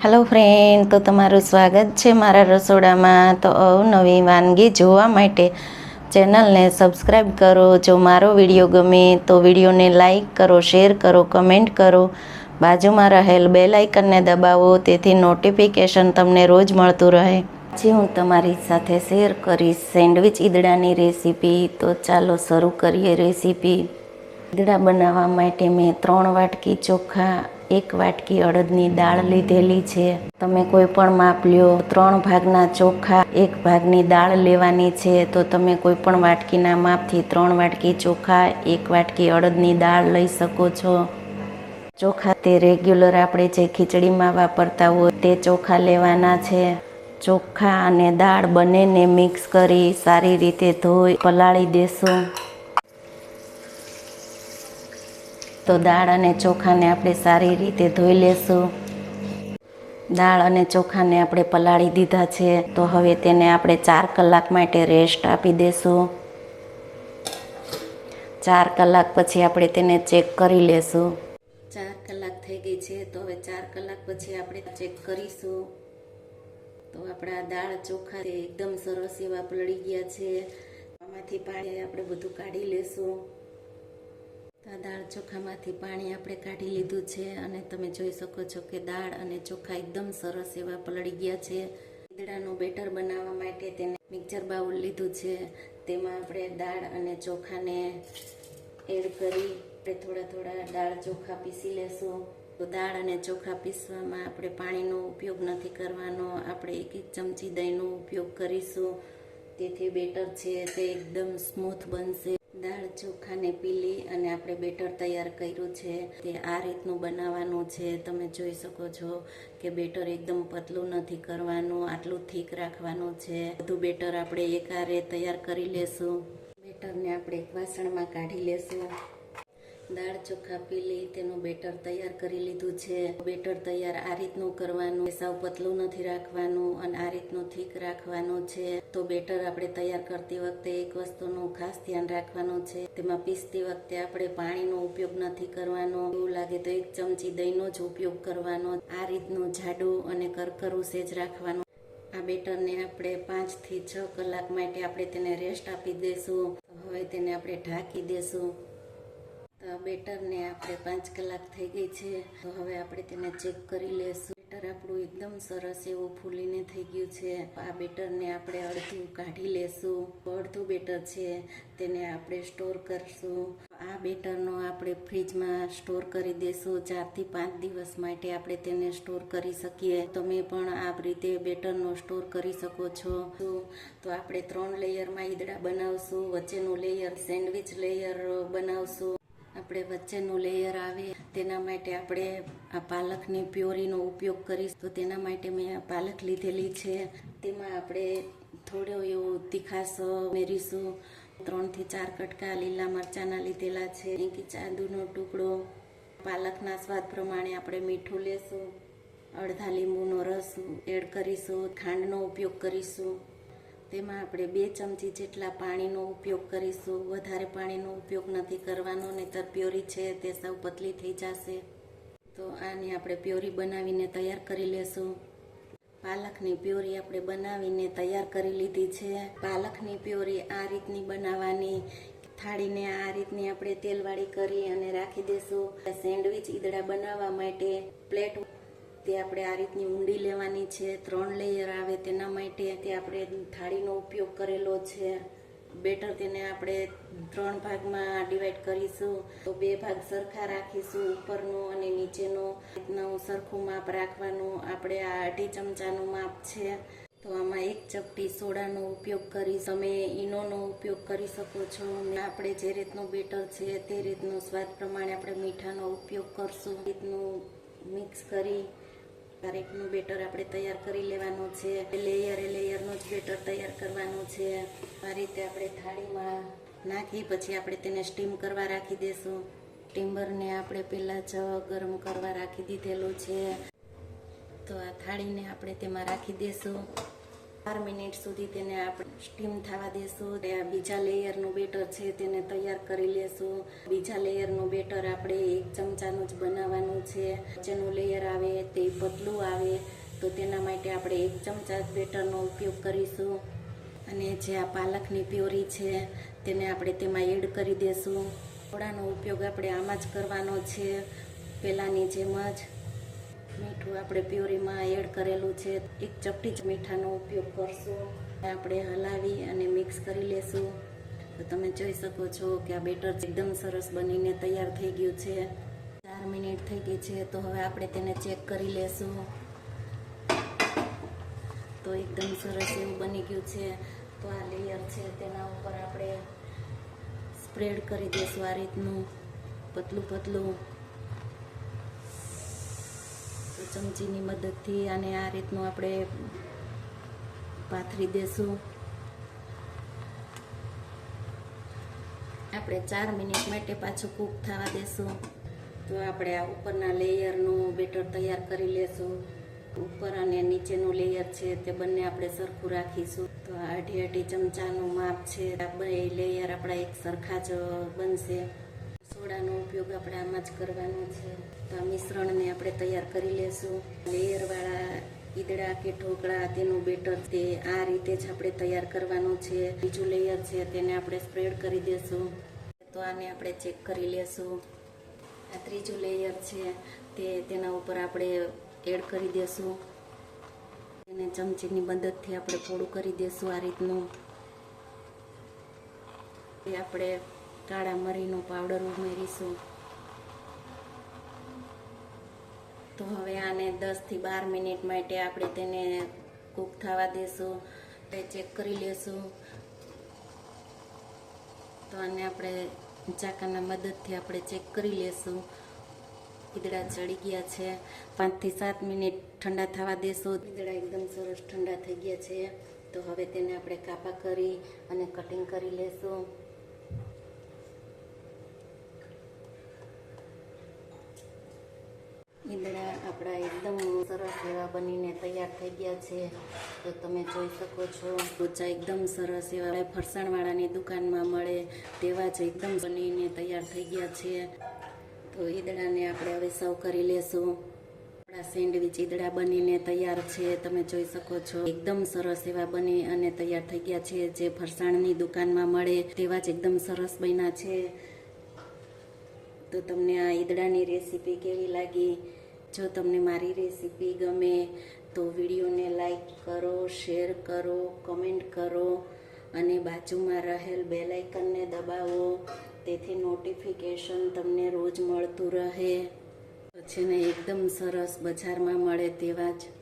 Hello friend તો તમારું સ્વાગત છે મારા રસોડામાં. તો અવનવી વાનગી જોવા માટે ચેનલને સબસ્ક્રાઈબ કરો. જો મારો વીડિયો ગમે તો વિડીયોને લાઈક કરો, શેર કરો, કમેન્ટ કરો. બાજુમાં રહેલ બે લાઇકનને દબાવો, તેથી નોટિફિકેશન તમને રોજ મળતું રહે. આજે હું તમારી સાથે શેર કરીશ સેન્ડવિચ ઈદડાની રેસીપી. તો ચાલો શરૂ કરીએ રેસીપી. ઈદડા બનાવવા માટે મેં ત્રણ વાટકી ચોખા એક વાટકી અડદની દાળ લીધેલી છે. તમે કોઈ પણ માપ લ્યો. ત્રણ ભાગના ચોખા, એક ભાગની દાળ લેવાની છે. તો તમે કોઈ પણ વાટકીના માપથી ત્રણ વાટકી ચોખા, એક વાટકી અડદની દાળ લઈ શકો છો. ચોખા તે રેગ્યુલર આપણે જે ખીચડીમાં વાપરતા હોય તે ચોખા લેવાના છે. ચોખા અને દાળ બંનેને મિક્સ કરી સારી રીતે ધોઈ પલાળી દેશું. તો દાળ અને ચોખાને આપણે સારી રીતે ધોઈ લેશું. દાળ અને ચોખાને આપણે પલાળી દીધા છે. તો હવે તેને આપણે ચાર કલાક માટે રેસ્ટ આપી દેશું. ચાર કલાક પછી આપણે તેને ચેક કરી લેશું. ચાર કલાક થઈ ગઈ છે, તો હવે ચાર કલાક પછી આપણે ચેક કરીશું. તો આપણા દાળ, ચોખા એકદમ સરસ એવા પલળી ગયા છે. આમાંથી પાણી આપણે બધું કાઢી લેશું. આ દાળ ચોખામાંથી પાણી આપણે કાઢી લીધું છે અને તમે જોઈ શકો છો કે દાળ અને ચોખા એકદમ સરસ એવા પલળી ગયા છે. ઈદડાનું બેટર બનાવવા માટે તેને મિક્સર બાઉલ લીધું છે. તેમાં આપણે દાળ અને ચોખાને એડ કરી આપણે થોડા થોડા દાળ ચોખા પીસી લેશું. તો દાળ અને ચોખા પીસવામાં આપણે પાણીનો ઉપયોગ નથી કરવાનો. આપણે એક એક ચમચી દહીંનો ઉપયોગ કરીશું. તેથી બેટર છે તે એકદમ સ્મૂથ બનશે. દાળ, ચોખાને પીલી અને આપણે બેટર તૈયાર કર્યું છે તે આ રીતનું બનાવવાનું છે. તમે જોઈ શકો છો કે બેટર એકદમ પતલું નથી કરવાનું, આટલું થીક રાખવાનું છે. બધું બેટર આપણે એકારે તૈયાર કરી લેશું. બેટરને આપણે એક વાસણમાં કાઢી લેશું. દાળ ચોખા પીલી તેનું બેટર તૈયાર કરી લીધું છે. બેટર તૈયાર આ રીતનું કરવાનું સાવ પતલું નથી રાખવાનું અને આ રીતનું થીક રાખવાનું છે. તો બેટર આપણે તૈયાર કરતી વખતે એક વસ્તુનું ખાસ ધ્યાન રાખવાનું છે. તેમાં પીસતી વખતે આપણે પાણીનો ઉપયોગ નથી કરવાનો. એવું લાગે તો એક ચમચી દહીંનો જ ઉપયોગ કરવાનો. આ રીતનું જાડું અને કરકરું સેજ રાખવાનું. આ બેટરને આપણે પાંચથી છ કલાક માટે આપણે તેને રેસ્ટ આપી દેશું. હવે તેને આપણે ઢાંકી દેશું. બેટરને આપણે પાંચ કલાક થઈ ગઈ છે, તો હવે આપણે તેને ચેક કરી લેશું. બેટર આપણું એકદમ સરસ એવું ફૂલીને થઈ ગયું છે. આ બેટરને આપણે અડધું કાઢી લેશું. અડધું બેટર છે, તેને આપણે સ્ટોર કરશું. આ બેટરનો આપણે ફ્રીજમાં સ્ટોર કરી દેશું. ચારથી પાંચ દિવસ માટે આપણે તેને સ્ટોર કરી શકીએ. તમે પણ આ રીતે બેટરનો સ્ટોર કરી શકો છો. તો આપણે ત્રણ લેયરમાં ઈદડા બનાવશું, વચ્ચેનું લેયર, સેન્ડવિચ લેયર બનાવશું. આપણે વચ્ચેનું લેયર આવે, તેના માટે આપણે આ પાલકની પ્યોરીનો ઉપયોગ કરીશ. તો તેના માટે મેં આ પાલક લીધેલી છે. તેમાં આપણે થોડો એવો તીખાસ ઉમેરીશું. ત્રણથી ચાર કટકા લીલા મરચાંના લીધેલા છે. એક ચાંદુનો ટુકડો. પાલકના સ્વાદ પ્રમાણે આપણે મીઠું લેશું. અડધા લીંબુનો રસ એડ કરીશું. ખાંડનો ઉપયોગ કરીશું. તેમાં આપણે બે ચમચી જેટલા પાણીનો ઉપયોગ કરીશું. વધારે પાણીનો ઉપયોગ નથી કરવાનો, નહીતર પ્યોરી છે, તે સૌ પતલી થઈ જશે. તો આની આપણે પ્યોરી બનાવીને તૈયાર કરી લેશું. પાલકની પ્યોરી આપણે બનાવીને તૈયાર કરી લીધી છે. પાલકની પ્યોરી આ રીતની બનાવવાની. થાળીને આ રીતની આપણે તેલવાળી કરી અને રાખી દેશું. સેન્ડવિચ ઈદડા બનાવવા માટે પ્લેટ તે આપણે આ રીતની ઊંડી લેવાની છે, ત્રણ લેયર આવે તેના માટે તે આપણે થાળીનો ઉપયોગ કરેલો છે. બેટર તેને આપણે ત્રણ ભાગમાં ડિવાઈડ કરીશું. તો બે ભાગ સરખા રાખીશું, ઉપરનો અને નીચેનો. રીતનું સરખું માપ રાખવાનું આપણે આ અઢી ચમચાનું માપ છે. તો આમાં એક ચપટી સોડાનો ઉપયોગ કરી તમે ઈનોનો ઉપયોગ કરી શકો છો. આપણે જે રીતનું બેટર છે તે રીતનો સ્વાદ પ્રમાણે આપણે મીઠાનો ઉપયોગ કરશું. રીતનું મિક્સ કરી દરેકનું બેટર આપણે તૈયાર કરી લેવાનું છે. લેયરે લેયરનું જ બેટર તૈયાર કરવાનું છે. આ રીતે આપણે થાળીમાં નાખી પછી આપણે તેને સ્ટીમ કરવા રાખી દેશું. સ્ટીમરને આપણે પહેલાં જ ગરમ કરવા રાખી દીધેલું છે. તો આ થાળીને આપણે તેમાં રાખી દેશું. બાર મિનિટ સુધી તેને આપણે સ્ટીમ થવા દેશું. બીજા લેયરનું બેટર છે, તેને તૈયાર કરી લેશું. બીજા લેયરનું બેટર આપણે એક ચમચાનું જ બનાવવાનું છે. જેનું લેયર આવે તે પતલું આવે, તો તેના માટે આપણે એક ચમચા બેટરનો ઉપયોગ કરીશું. અને જે આ પાલકની પ્યોરી છે, તેને આપણે તેમાં એડ કરી દેશું. થોડાનો ઉપયોગ આપણે આમાં જ કરવાનો છે. પહેલાંની જેમ જ મીઠું આપણે પ્યોરીમાં એડ કરેલું છે. એક ચપટી જ મીઠાનો ઉપયોગ કરશું. આપણે હલાવી અને મિક્સ કરી લેશું. તો તમે જોઈ શકો છો કે આ બેટર એકદમ સરસ બનીને તૈયાર થઈ ગયું છે. ચાર મિનિટ થઈ ગઈ છે, તો હવે આપણે તેને ચેક કરી લેશું. તો એકદમ સરસ એવું બની ગયું છે. તો આ લેયર છે, તેના ઉપર આપણે સ્પ્રેડ કરી દઈશું આ રીતનું. પતલું પતલું તો ચમચીની મદદથી અને આ રીતનું આપણે પાથરી દેશું. આપણે ચાર મિનિટ માટે પાછું કૂક થવા દેશું. તો આપણે આ ઉપરના લેયરનું બેટર તૈયાર કરી લેશું. ઉપર અને નીચેનું લેયર છે તે બંને આપણે સરખું રાખીશું. તો આઢી અઢી ચમચાનું માપ છે. આ બે લેયર આપણા એક સરખા જ બનશે. ઉપયોગ આપણે આમાં જ કરવાનો છે. તો આ મિશ્રણને આપણે તૈયાર કરી લેશું. લેયરવાળા ઈદડા કે ઢોકળા તેનું બેટર તે આ રીતે જ આપણે તૈયાર કરવાનું છે. બીજું લેયર છે તેને આપણે સ્પ્રેડ કરી દેશું. તો આને આપણે ચેક કરી લેશું. આ ત્રીજું લેયર છે તે તેના ઉપર આપણે એડ કરી દેશું. એને ચમચીની મદદથી આપણે થોડું કરી દેશું આ રીતનું. આપણે કાળા મરીનો પાવડર ઉમેરીશું. તો હવે આને દસથી બાર મિનિટ માટે આપણે તેને કૂક થવા દેશું, તે ચેક કરી લેશું. તો આને આપણે ચાકાના મદદથી આપણે ચેક કરી લેશું. ઈદડા ચડી ગયા છે. પાંચથી સાત મિનિટ ઠંડા થવા દેશું. ઈદડા એકદમ સરસ ઠંડા થઈ ગયા છે. તો હવે તેને આપણે કાપા કરી અને કટિંગ કરી લેશું. ઈદડા એકદમ સરસ એવા બનીને તૈયાર થઈ ગયા છે. તો તમે જોઈ શકો છો લોચા એકદમ સરસ એવા ફરસાણવાળાની દુકાનમાં મળે તેવા જ એકદમ બનીને તૈયાર થઈ ગયા છે. તો ઈદડાને આપણે હવે સર્વ કરી લેશું. આપણા સેન્ડવિચ ઈદડા બનીને તૈયાર છે, તમે જોઈ શકો છો. એકદમ સરસ એવા બની અને તૈયાર થઈ ગયા છે, જે ફરસાણની દુકાનમાં મળે તેવા જ એકદમ સરસ બન્યા છે. તો તમને આ ઈદડાની રેસીપી કેવી લાગી? જો તમને મારી રેસીપી ગમે તો વિડીયોને લાઈક કરો, શેર કરો, કમેન્ટ કરો અને બાજુમાં રહેલ બેલ આઇકનને દબાવો. તેથી નોટિફિકેશન તમને રોજ મળતું રહે. પછી ને એકદમ સરસ બજારમાં મળે તેવા જ